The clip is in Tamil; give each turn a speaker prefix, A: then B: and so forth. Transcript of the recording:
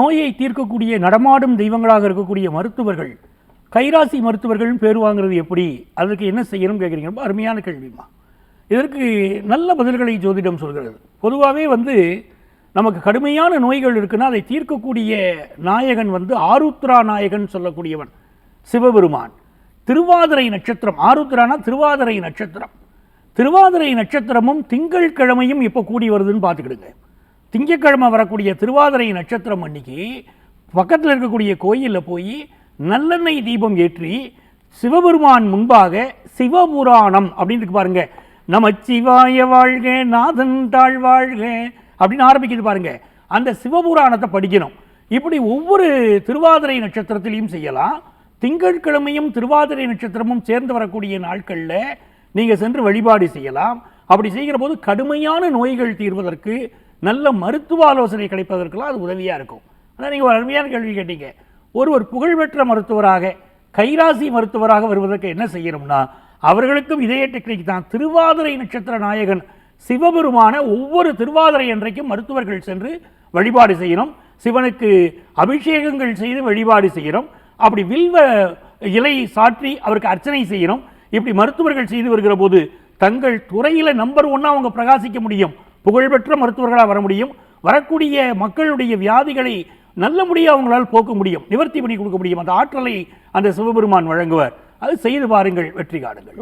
A: நோயை தீர்க்கக்கூடிய நடமாடும் தெய்வங்களாக இருக்கக்கூடிய மருத்துவர்கள் கைராசி மருத்துவர்களும் பேர் வாங்குறது எப்படி? அதற்கு என்ன செய்யணும் கேட்குறீங்க? ரொம்ப அருமையான கேள்விமா இதற்கு நல்ல பதில்களை ஜோதிடம் சொல்கிறது. பொதுவாகவே வந்து நமக்கு கடுமையான நோய்கள் இருக்குன்னா அதை தீர்க்கக்கூடிய நாயகன் வந்து ஆருத்ரா நாயகன் சொல்லக்கூடியவன் சிவபெருமான். திருவாதிரை நட்சத்திரம் ஆருத்ரானா திருவாதிரை நட்சத்திரம். திருவாதிரை நட்சத்திரமும் திங்கள் கிழமையும் இப்போ கூடி வருதுன்னு பார்த்துக்கிடுங்க. திங்கட்கிழமை வரக்கூடிய திருவாதிரை நட்சத்திரம் அன்னைக்கு பக்கத்தில் இருக்கக்கூடிய கோயிலில் போய் நல்லெண்ணெய் தீபம் ஏற்றி சிவபெருமான் முன்பாக சிவபுராணம் அப்படின்னு இருக்கு பாருங்க. நமச்சிவாய வாழ்க நாதன் தாழ் வாழ்க அப்படின்னு ஆரம்பிக்குது பாருங்க. அந்த சிவபுராணத்தை படிக்கணும். இப்படி ஒவ்வொரு திருவாதிரை நட்சத்திரத்திலையும் செய்யலாம். திங்கட்கிழமையும் திருவாதிரை நட்சத்திரமும் சேர்ந்து வரக்கூடிய நாட்களில் நீங்கள் சென்று வழிபாடு செய்யலாம். அப்படி செய்கிற போது கடுமையான நோய்கள் தீர்வதற்கு நல்ல மருத்துவ ஆலோசனை கிடைப்பதற்கெல்லாம் அது உதவியாக இருக்கும். ஆனால் நீங்கள் ஒரு அருமையான கேள்வி கேட்டீங்க. ஒருவர் புகழ்பெற்ற மருத்துவராக கைராசி மருத்துவராக வருவதற்கு என்ன செய்யணும்னா அவர்களுக்கும் இதே டெக்னிக் தான். திருவாதிரை நட்சத்திர நாயகன் சிவபெருமான ஒவ்வொரு திருவாதிரை அன்றைக்கும் மருத்துவர்கள் சென்று வழிபாடு செய்யணும். சிவனுக்கு அபிஷேகங்கள் செய்து வழிபாடு செய்யணும். அப்படி வில்வ இலை சாற்றி அவருக்கு அர்ச்சனை செய்யணும். இப்படி மருத்துவர்கள் செய்து வருகிற போது தங்கள் துறையில் நம்பர் ஒன்னாக அவங்க பிரகாசிக்க முடியும். புகழ்பெற்ற மருத்துவர்களாக வர முடியும். வரக்கூடிய மக்களுடைய வியாதிகளை நல்ல நல்லபடியாக அவங்களால் போக்க முடியும். நிவர்த்தி பண்ணி கொடுக்க முடியும். அந்த ஆற்றலை அந்த சிவபெருமான் வழங்குவார். அது செய்து பாருங்கள் வெற்றி காடுங்கள்